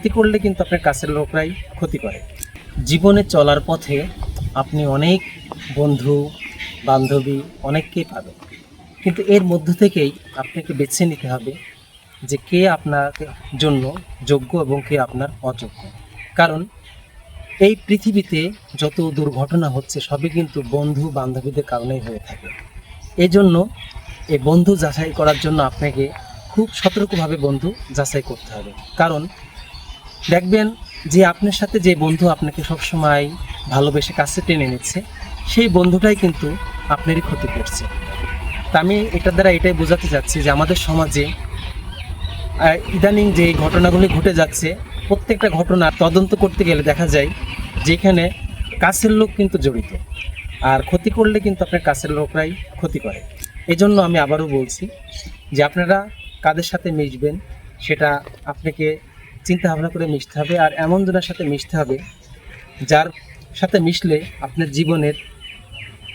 ক্ষতি করলে কিন্তু আপনার কাছের লোকরাই ক্ষতি করে। জীবনে চলার পথে আপনি অনেক বন্ধু, বান্ধবী অনেককেই পাবেন। কিন্তু এর মধ্য থেকেই আপনাকে বেছে নিতে হবে যে কে আপনার জন্য যোগ্য এবং কে আপনার অযোগ্য। কারণ এই পৃথিবীতে যত দুর্ঘটনা হচ্ছে, সবই কিন্তু বন্ধু বান্ধবীদের কারণেই হয়ে থাকে। এজন্য জন্য এই বন্ধু যাচাই করার জন্য আপনাকে খুব সতর্কভাবে বন্ধু যাচাই করতে হবে। কারণ দেখবেন যে আপনার সাথে যে বন্ধু আপনাকে সবসময় ভালোবেসে কাছে টেনে নিচ্ছে, সেই বন্ধুটাই কিন্তু আপনারই ক্ষতি করছে। তা আমি এটার দ্বারা এটাই বোঝাতে চাচ্ছি যে আমাদের সমাজে ইদানিং যে ঘটনাগুলি ঘটে যাচ্ছে, প্রত্যেকটা ঘটনা তদন্ত করতে গেলে দেখা যায় যেখানে কাছের লোক কিন্তু জড়িত, আর ক্ষতি করলে কিন্তু আপনার কাছের লোকরাই ক্ষতি করে। এজন্য আমি আবারও বলছি যে আপনারা কাদের সাথে মিশবেন, সেটা আপনাকে চিন্তা ভাবনা করে মিশতে হবে আর এমন জনের সাথে মিশতে হবে যার সাথে মিশলে আপনার জীবনের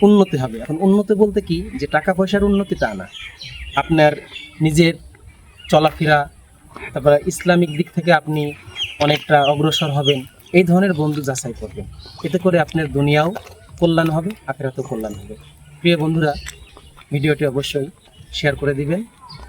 উন্নতি হবে। এখন উন্নতি বলতে কি? যে টাকা পয়সার উন্নতি তা না। আপনার নিজের চলাফেরা, তারপরে ইসলামিক দিক থেকে আপনি অনেকটা অগ্রসর হবেন, এই ধরনের বন্ধু যাচাই করবেন। এতে করে আপনার দুনিয়াও কল্যাণ হবে, আখেরাতেও কল্যাণ হবে। প্রিয় বন্ধুরা, ভিডিওটি অবশ্যই শেয়ার করে দিবেন।